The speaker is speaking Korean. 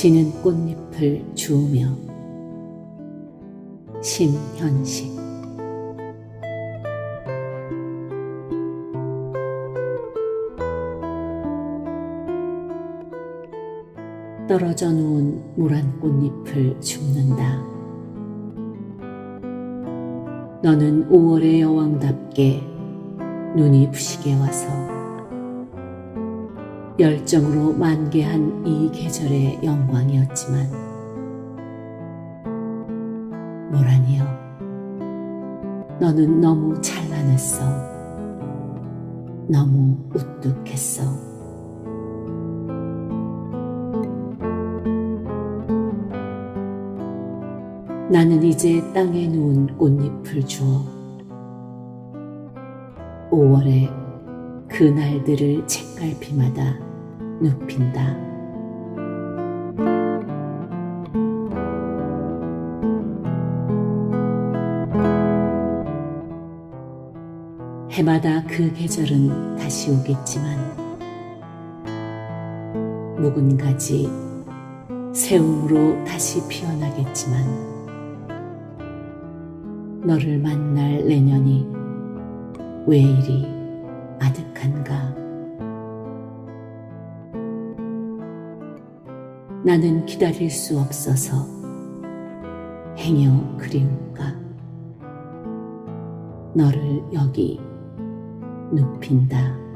지는 꽃잎을 주우며 심현식 떨어져 누운 물한 꽃잎을 줍는다. 너는 5월의 여왕답게 눈이 부시게 와서 열정으로 만개한 이 계절의 영광이었지만 모란이여 너는 너무 찬란했어. 너무 우뚝했어. 나는 이제 땅에 누운 꽃잎을 주어 5월의 그 날들을 책갈피마다 눕힌다. 해마다 그 계절은 다시 오겠지만 묵은 가지 새움으로 다시 피어나겠지만 너를 만날 내년이 왜 이리 아득한가? 나는 기다릴 수 없어서 행여 그리울까? 너를 여기 눕힌다.